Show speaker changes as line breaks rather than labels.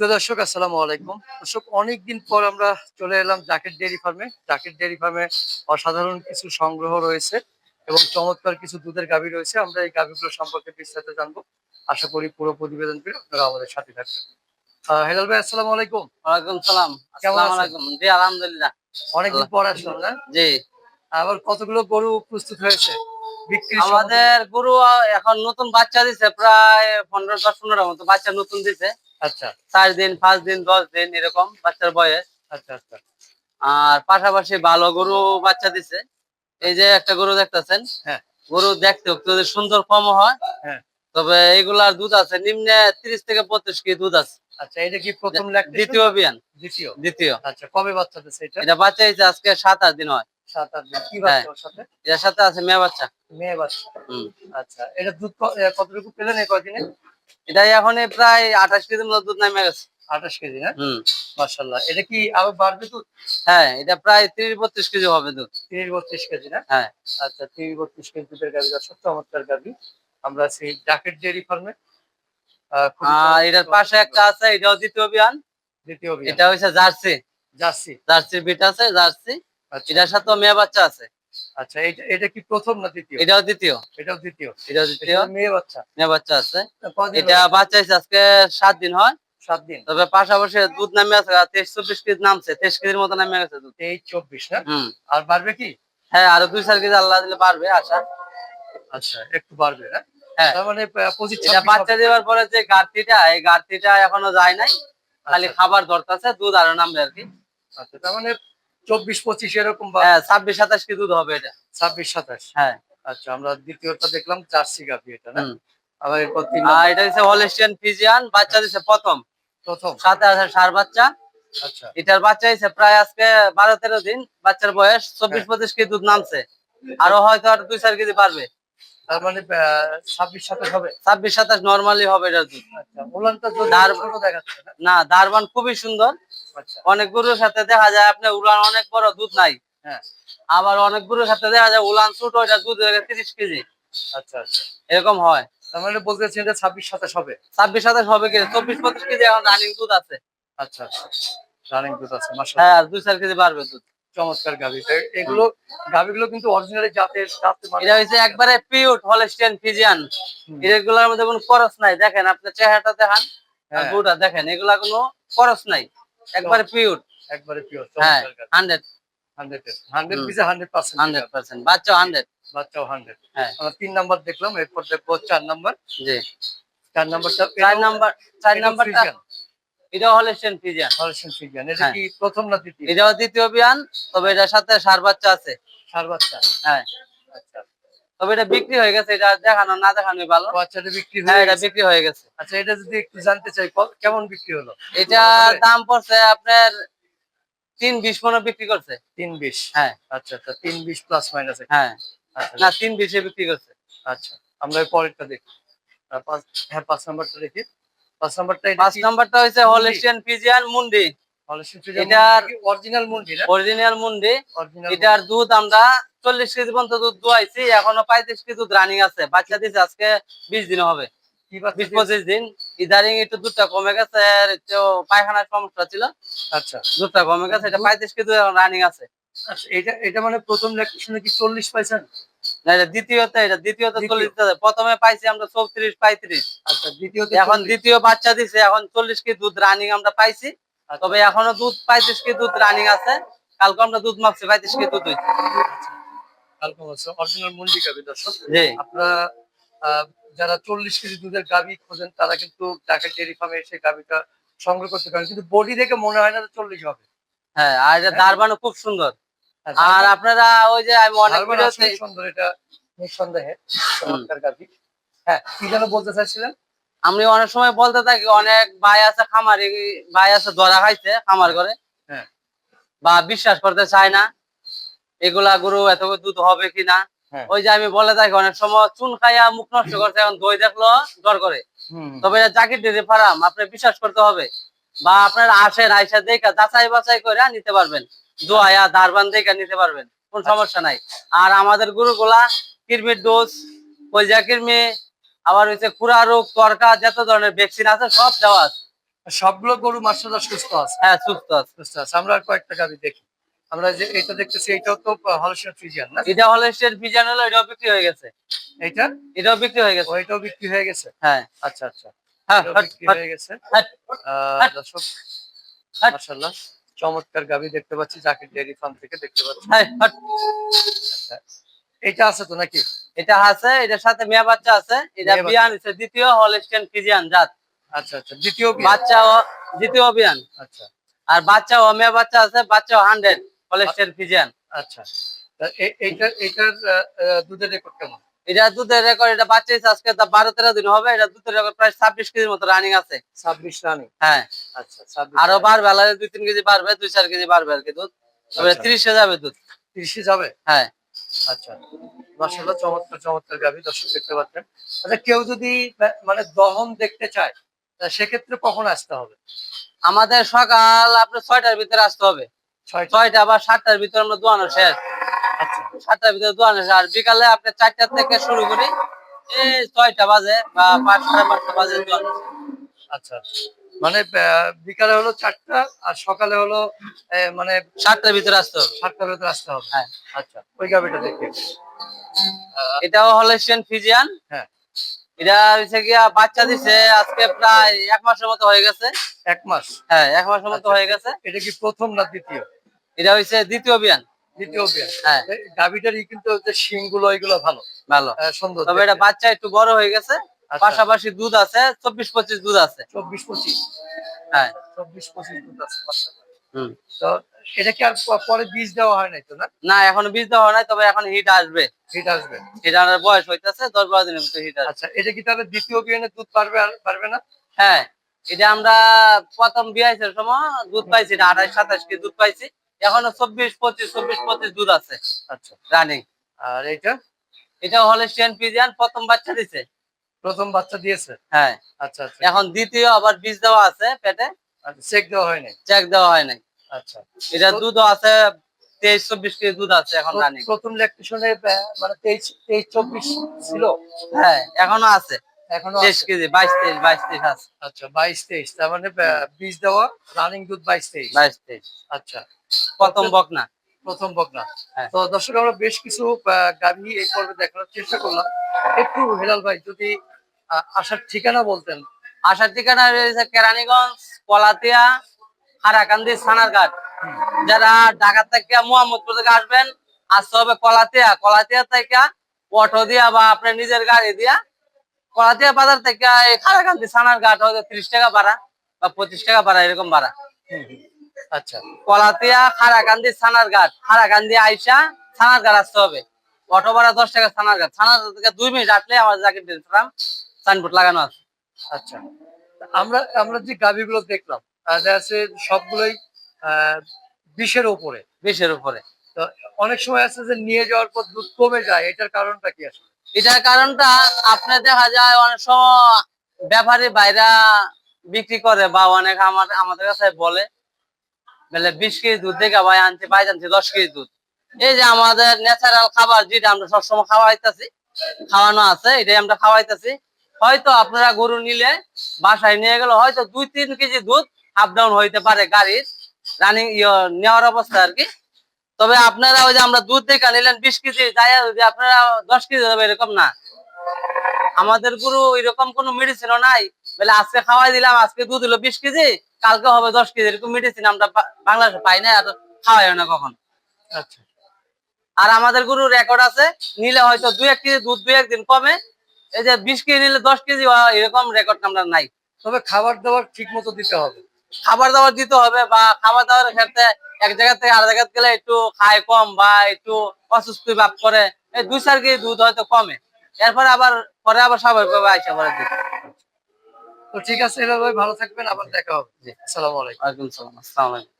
প্রিয় দর্শক আসসালামু আলাইকুম। দর্শক অনেকদিন পর আমরা চলে এলাম জাকেট ডেয়ারি ফার্মে জাকেট ডেয়ারি ফার্মে অসাধারণ কিছু সংগ্রহ রয়েছে এবং চমৎকার কিছু দুধের গাভী রয়েছে। আমরা এই গাভীগুলো সম্পর্কে বিস্তারিত জানব। আশা করি পুরো প্রতিবেদন পেয়ে আপনারা আমাদের সাথে থাকবেন। হেলাল ভাই আসসালামু আলাইকুম।
ওয়ালাইকুম সালাম।
কেমন?
আলাইকুম। জি আলহামদুলিল্লাহ।
অনেকদিন পর আসলাম না?
জি।
আবার কতগুলো গরু প্রস্তুত হয়েছে?
আমাদের গরু এখন নতুন বাচ্চা দিছে প্রায় পনেরো দশ পনেরো মতো বাচ্চা নতুন দিছে।
আচ্ছা।
চার দিন পাঁচ দিন দশ দিন এরকম বাচ্চার বয়স।
আচ্ছা আচ্ছা।
আর পাশাপাশি ভালো গরু বাচ্চা দিছে। এই যে একটা গরু দেখতেছেন
হ্যাঁ।
গরু দেখতে যদি সুন্দর কম হয়
হ্যাঁ।
তবে এগুলার দুধ আছে নিম্নে তিরিশ থেকে পঁচিশ কেজি দুধ আছে।
আচ্ছা এটা কি প্রথম
দ্বিতীয় বিয়ান
দ্বিতীয়।
দ্বিতীয়।
আচ্ছা কবে বাচ্চা দিচ্ছে এটা?
বাচ্চা আজকে সাত আট দিন হয়।
সাত আট দিন। কি
হ্যাঁ।
বাচ্চা ওর সাথে?
এটার সাথে আছে মেয়ে বাচ্চা।
মেয়ে বাচ্চা। আচ্ছা এটা দুধ কতটুকু পেলেন এই কদিনে
এটা এখন প্রায় আঠাশ কেজি মতো দুধ নামে গেছে।
আঠাশ কেজি
হুম।
এটা কি আরও বাড়বে দুধ?
হ্যাঁ এটা প্রায় তিরিশ বত্রিশ কেজি হবে দুধ।
তিরিশ বত্রিশ কেজি না?
হ্যাঁ।
আচ্ছা তিরিশ বত্রিশ কেজি দুধের গাভি দর্শক চমৎকার গাভি। আমরা সেই ডেয়ারি ফার্মে।
এটার পাশে একটা আছে এটাও দ্বিতীয় বিয়ান
দ্বিতীয়।
এটা হচ্ছে জার্সি।
জার্সি।
জার্সির বিট আছে জার্সি। এটার সাথে মেয়ে বাচ্চা আছে।
আচ্ছা এটা এটা কি প্রথম না দ্বিতীয়?
এটাও দ্বিতীয়।
এটাও দ্বিতীয়?
এটাও দ্বিতীয়।
মেয়ে বাচ্চা?
মেয়ে বাচ্চা আছে। এটা বাচ্চা হয়েছে আজকে সাত দিন হয়।
সাত দিন।
তবে পাশাপাশি দুধ নামে আছে তেইশ চব্বিশ কেজি নামছে। তেইশ কেজির মতো নামে গেছে দুধ।
তেইশ চব্বিশ না? আর বাড়বে কি?
হ্যাঁ আরও দুই চার কেজি আল্লাহ দিলে পারবে আশা।
আচ্ছা একটু বাড়বে না?
হ্যাঁ।
মানে
এটা বাচ্চা দেওয়ার পরে যে এই এখনও যায় নাই। খালি
আচ্ছা,
খাবার দরকার আছে দুধ আরও নামবে আর কি।
আচ্ছা তার মানে চব্বিশ পঁচিশ এরকম বা
হ্যাঁ ছাব্বিশ সাতাশ কি দুধ হবে এটা।
ছাব্বিশ সাতাশ।
হ্যাঁ।
আচ্ছা আমরা দ্বিতীয়টা দেখলাম জার্সি গাভি এটা না। আবার এরপর তিন
আর এটা হচ্ছে হলিস্টিয়ান ফিজিয়ান বাচ্চা দিচ্ছে প্রথম।
প্রথম।
সাথে আছে সার বাচ্চা।
আচ্ছা।
এটার বাচ্চা হয়েছে প্রায় আজকে বারো তেরো দিন। বাচ্চার বয়স চব্বিশ
হ্যাঁ।
পঁচিশ কেজি দুধ নামছে। আরও হয়তো আর দুই চার কেজি পারবে
তার মানে ছাব্বিশ সাতাশ হবে?
ছাব্বিশ সাতাশ নর্মালি হবে এটার দুধ।
আচ্ছা না?
দারবান খুবই সুন্দর।
আচ্ছা।
অনেক গরুর সাথে দেখা যায় আপনার উলান অনেক বড় দুধ নাই।
হ্যাঁ।
আবার অনেক গরুর সাথে দেখা যায় উলান ছোট এটা দুধ তিরিশ কেজি।
আচ্ছা আচ্ছা।
এরকম হয়।
তার মানে বলতে চাচ্ছেন এটা ছাব্বিশ সাতাশ হবে?
ছাব্বিশ সাতাশ হবে কি? চব্বিশ পঁচিশ কেজি এখন রানিং দুধ আছে।
আচ্ছা আচ্ছা। রানিং দুধ আছে
হ্যাঁ দুই চার কেজি বাড়বে দুধ।
চমৎকার গাভি। এগুলো গাভিগুলো কিন্তু অরিজিনালি জাতের মানে
এটা হচ্ছে একবারে পিউট হলস্টিয়ান ফিজিয়ান। এগুলোর মধ্যে কোনো খরচ নাই। দেখেন আপনার চেহারাটা দেখান আর
হ্যাঁ,
দুটা দেখেন এগুলা কোনো খরচ নাই। একবারে পিউট
একবারে পিওর
হ্যাঁ হান্ড্রেড
হান্ড্রেড। পিসে হান্ড্রেড পার্সেন্ট
হান্ড্রেড পার্সেন্ট বাচ্চা হান্ড্রেড
বাচ্চাও হান্ড্রেড
হ্যাঁ।
আমরা তিন নাম্বার দেখলাম এরপর দেখব চার নাম্বার।
জি।
চার নাম্বারটা
চার নাম্বার চার নাম্বারটা এটা হলস্টিয়ান ফিজিয়ান।
হলস্টেইন ফ্রিজিয়ান এটা
হ্যাঁ।
কি প্রথম না দ্বিতীয়
এটাও দ্বিতীয় বিয়ান তবে এটার সাথে সার বাচ্চা আছে।
সার বাচ্চা?
হ্যাঁ।
আচ্ছা।
তবে এটা বিক্রি হয়ে গেছে এটা দেখানো না দেখানোই ভালো।
বাচ্চাটা বিক্রি
হ্যাঁ এটা বিক্রি হয়ে গেছে।
আচ্ছা এটা যদি একটু জানতে চাই কেমন বিক্রি হলো?
এটা দাম পড়ছে আপনার তিন বিশ মনে বিক্রি করছে।
তিন বিশ?
হ্যাঁ।
আচ্ছা আচ্ছা তিন বিশ প্লাস মাইনাস
হ্যাঁ।
আচ্ছা।
না তিন বিশে বিক্রি করছে।
আচ্ছা আমরা পরেরটা দেখি। হ্যাঁ পাঁচ নাম্বারটা দেখি। পাঁচ নাম্বারটা
পাঁচ নাম্বারটা হচ্ছে হলিস্টিয়ান ফিজিয়ান মুন্ডি। এটার-
অরিজিনাল মুন্ডি।
অরিজিনাল মুন্ডি এটার দুধ আমরা চল্লিশ কেজি পর্যন্ত দুধ দোয়াইছি এখনও পঁয়ত্রিশ কেজি দুধ রানিং আছে। বাচ্চা দিচ্ছে আজকে বিশ দিন হবে। বিশ পঁচিশ দিন। ইদারিং একটু দুধটা কমে গেছে আর পায়খানার সমস্যা ছিল।
আচ্ছা।
দুধটা কমে গেছে এটা পঁয়ত্রিশ কেজি রানিং আছে।
আচ্ছা এটা এটা মানে প্রথম ল্যাকটেশনে কি চল্লিশ পাইছেন?
এটা দ্বিতীয়তে এটা দ্বিতীয়তে চল্লিশ প্রথমে পাইছি আমরা চৌত্রিশ পঁয়ত্রিশ।
আচ্ছা দ্বিতীয়ত
এখন দ্বিতীয় বাচ্চা দিছে এখন চল্লিশ কেজি দুধ রানিং আমরা পাইছি।
আচ্ছা,
তবে এখনও দুধ পঁয়ত্রিশ দুধ রানিং আছে। কালকে আমরা দুধ মাপছি পঁয়ত্রিশ কেজি দুধ হইছে।
অরিজিনাল মুন্ডি গাবি দর্শক। আপনারা আহ, যারা চল্লিশ কেজি দুধের গাবি খোঁজেন তারা কিন্তু ঢাকা ডেয়ারি ফার্মে এসে গাবিটা সংগ্রহ করতে পারেন। কিন্তু বডি দেখে মনে হয় না চল্লিশ হবে।
হ্যাঁ আর এটা দারবানও খুব সুন্দর। আর আপনারা ওই যে আমি অনেক
সুন্দর এটা নিঃসন্দেহে চমৎকার হ্যাঁ কি যেন বলতে চাইছিলেন
আমি অনেক সময় বলতে থাকি অনেক ভাই আছে খামারি ভাই আছে ধরা খাইছে খামার করে
হ্যাঁ।
বা বিশ্বাস করতে চায় না এগুলা গরু এত দুধ হবে কিনা।
হ্যাঁ।
ওই যে আমি বলে থাকি অনেক সময় চুন খাইয়া মুখ নষ্ট করছে এখন দই দেখল ডর করে। তবে এটা চাকরি ডেরি ফার্ম আপনি বিশ্বাস করতে হবে। বা আপনার আসেন আইসা দেখা যাচাই বাছাই করে নিতে পারবেন। দোয়া দারবান দেখে নিতে পারবেন কোন সমস্যা নাই। আর আমাদের গরুগুলা কিরমির ডোজ কলজা কিরমি আবার হচ্ছে খুরা রোগ তরকা যত ধরনের ভ্যাকসিন আছে সব দেওয়া আছে।
সবগুলো গরু মার্শাল্লাহ সুস্থ আছে।
হ্যাঁ সুস্থ আছে।
সুস্থ আছে। আমরা আর কয়েকটা গাবি দেখি। আমরা যে এটা দেখতেছি এটাও তো হলস্টেন ফ্রিজিয়ান না?
এটা হলে স্টেট ভিজন হলো এটাও বিক্রি হয়ে গেছে।
এইটা?
এটাও বিক্রি হয়ে গেছে।
ওইটাও বিক্রি হয়ে গেছে?
হ্যাঁ।
আচ্ছা আচ্ছা।
হ্যাঁ
বিক্রি হয়ে গেছে। দর্শক
হট।
চমৎকার গাবি দেখতে পাচ্ছি জাকির ডেয়ারি ফার্ম থেকে দেখতে পাচ্ছি। আচ্ছা এটা আছে তো নাকি?
এটা আছে এটার সাথে মেয়ে বাচ্চা আছে এটা। বিয়ান হচ্ছে দ্বিতীয় হলস্টেন ফিজিয়ান জাত।
আচ্ছা আচ্ছা দ্বিতীয়
বাচ্চা দ্বিতীয় বিয়ান।
আচ্ছা।
আর বাচ্চা ও মেয়ে বাচ্চা আছে বাচ্চা হান্ড্রেড হলস্টেন ফিজিয়ান।
আচ্ছা। তা এ- এইটার দুধের রেকর্ড কেমন?
এটা দুধের রেকর্ড এটা বাচ্চা আজকে তা বারো তেরো দিন হবে এটা দুধের রেকর্ড প্রায় ছাব্বিশ কেজির মতো রানিং আছে।
ছাব্বিশ রানিং
হ্যাঁ।
আচ্ছা
আরও বাড়বে আলাদা দুই তিন কেজি বাড়বে দুই চার কেজি বাড়বে আর কি দুধ। তবে
আচ্ছা।
ত্রিশে যাবে দুধ।
তিরিশে যাবে?
হ্যাঁ।
আচ্ছা। মাসাল্লাহ চমৎকার চমৎকার গাভী দর্শক দেখতে পাচ্ছেন। আচ্ছা কেউ যদি মানে দহন দেখতে চায় তা সেক্ষেত্রে কখন আসতে হবে?
আমাদের সকাল আপনার ছয়টার ভিতরে আসতে হবে।
ছয়টা
বা সাতটার ভিতরে আমরা দোয়ানো শেষ। সাতটার ভিতরে দোয়ানো শেষ আর বিকালে আপনি চারটা থেকে শুরু করি এই ছয়টা বাজে বা পাঁচ সাড়ে পাঁচটা বাজে দোয়ানো শেষ।
আচ্ছা। মানে বিকালে হলো চারটা আর সকালে হলো মানে
সাতটার ভিতরে আসতে হবে।
সাতটার ভিতরে আসতে হবে।
হ্যাঁ।
আচ্ছা ওই গাভীটা দেখি।
এটাও হলেশিয়ান ফিজিয়ান
হ্যাঁ।
এটা হচ্ছে গিয়া বাচ্চা দিছে আজকে প্রায় এক মাসের মতো হয়ে গেছে।
এক মাস?
হ্যাঁ এক মাসের মতো
আচ্ছা।
হয়ে গেছে।
এটা কি প্রথম না দ্বিতীয়?
এটা হচ্ছে দ্বিতীয় বিয়ান।
দ্বিতীয়
হ্যাঁ।
কিন্তু যে শিংগুলো এগুলো ভালো।
ভালো।
সুন্দর
তবে এটা বাচ্চা একটু বড় হয়ে গেছে।
আচ্ছা।
পাশাপাশি দুধ আছে চব্বিশ পঁচিশ দুধ আছে।
চব্বিশ পঁচিশ।
হ্যাঁ।
চব্বিশ পঁচিশ দুধ আছে তো এটা কি আর পরে বীজ দেওয়া হয় নাই তো না?
না এখনও বীজ দেওয়া হয় নাই তবে এখন হিট আসবে।
হিট আসবে।
হিট আনার বয়স হইতেছে দশ বারো দিনের হিট আসবে।
আচ্ছা এটা কি তাহলে দ্বিতীয় বিয়ানে দুধ পারবে আর পারবে না?
হ্যাঁ এটা আমরা প্রথম বিয়াইছের সময় দুধ পাইছি না আঠাশ সাতাশ কেজি দুধ পাইছি। এখনও চব্বিশ পঁচিশ চব্বিশ পঁচিশ দুধ আছে।
আচ্ছা।
রানিং
আর এটা
এটা হলেস্টিয়ান পিজিয়ান প্রথম বাচ্চা দিছে।
প্রথম বাচ্চা দিয়েছে?
হ্যাঁ।
আচ্ছা আচ্ছা।
এখন দ্বিতীয় আবার বীজ দেওয়া আছে পেটে।
আচ্ছা চেক দেওয়া হয় নাই?
চেক দেওয়া হয় নাই।
আচ্ছা।
এটা দুধও আছে তেইশ চব্বিশ কেজি দুধ আছে এখন রানিং
প্রথম ল্যাকটেশনে মানে তেইশ তেইশ চব্বিশ ছিল?
হ্যাঁ এখনও আছে।
এখনও
কেজি আছে।
আচ্ছা তার মানে বীজ দেওয়া রানিং দুধ বাইশ তেইশ।
বাইশ তেইশ।
আচ্ছা।
প্রথম বকনা।
প্রথম বকনা।
হ্যাঁ।
তো দর্শক আমরা বেশ কিছু আহ, গাভী এই পর্বে দেখানোর চেষ্টা করলাম। একটু হেলাল ভাই যদি আসার ঠিকানা বলতেন।
আসার ঠিকানা রয়েছে কেরানীগঞ্জ কলাতিয়া হারাকান্দি সানারঘাট। যারা ঢাকা থেকে মোহাম্মদপুর থেকে আসবেন আসতে হবে কলাতিয়া কলাতিয়া থেকে অটো দিয়া বা আপনার নিজের গাড়ি দিয়া কলাতিয়া বাজার থেকে এই হারাকান্দি সানারঘাট হয়তো ত্রিশ টাকা ভাড়া বা পঁচিশ টাকা ভাড়া এরকম ভাড়া।
আচ্ছা।
কলাতিয়া হারাকান্দি সানারঘাট হারাকান্দি আইসা সানারঘাট আসতে হবে। অটো ভাড়া দশ টাকা সানারঘাট সানারঘাট থেকে দুই মিনিট আসলে আমার জাকির দিলাম সাইনবোর্ড লাগানো আছে।
আচ্ছা। আমরা আমরা যে গাভীগুলো দেখলাম সবগুলোই আহ, বিশের উপরে।
বিশের উপরে।
অনেক সময় আছে যে নিয়ে যাওয়ার পর দুধ কমে যায়, এটার কারণটা কি আসলে?
এটার কারণটা আপনি দেখা যায় অনেক সময় ব্যাপারী বাইরা বিক্রি করে বা অনেক আমার আমাদের কাছে বলে বলে বিশ কেজি দুধ দেখে ভাই আনছি ভাই আনছি দশ কেজি দুধ। এই যে আমাদের ন্যাচারাল খাবার যেটা আমরা সবসময় খাওয়াইতেছি, খাওয়ানো আছে, এটাই আমরা খাওয়াইতেছি। হয়তো আপনারা গরু নিলে বাসায় নিয়ে গেলে হয়তো দুই তিন কেজি দুধ আপ ডাউন হইতে পারে গাড়ির রানিং নেওয়ার অবস্থা আর কি। তবে আপনারা ওই যে আমরা দুধ দেখে নিলেন বিশ কেজি যাই আপনারা দশ কেজি দেবে এরকম না। আমাদের গরু এরকম কোনো মেডিসিনও নাই। বলে আজকে খাওয়াই দিলাম আজকে দুধ হলো বিশ কেজি কালকে হবে দশ কেজি এরকম মেডিসিন আমরা বাংলাদেশে পাই না আর খাওয়াই না কখন।
আচ্ছা।
আর আমাদের গরু রেকর্ড আছে নিলে হয়তো দু এক কেজি দুধ দুই একদিন কমে এই যে বিশ কেজি নিলে দশ কেজি এরকম রেকর্ড আমরা নাই।
তবে খাবার দাবার ঠিক মতো দিতে হবে।
খাবার দাবার দিতে হবে বা খাবার দাবার ক্ষেত্রে এক জায়গা থেকে আর জায়গা গেলে একটু খায় কম বা একটু অসুস্থ ভাব করে এই দুই চার কেজি দুধ হয়তো কমে। এরপরে আবার পরে আবার স্বাভাবিকভাবে আইসা পরে দিতে
তো ঠিক আছে এভাবে ভালো থাকবেন আবার দেখা হবে।
জি।
আসসালামু আলাইকুম।
ওয়ালাইকুম আসসালাম আসসালামু আলাইকুম।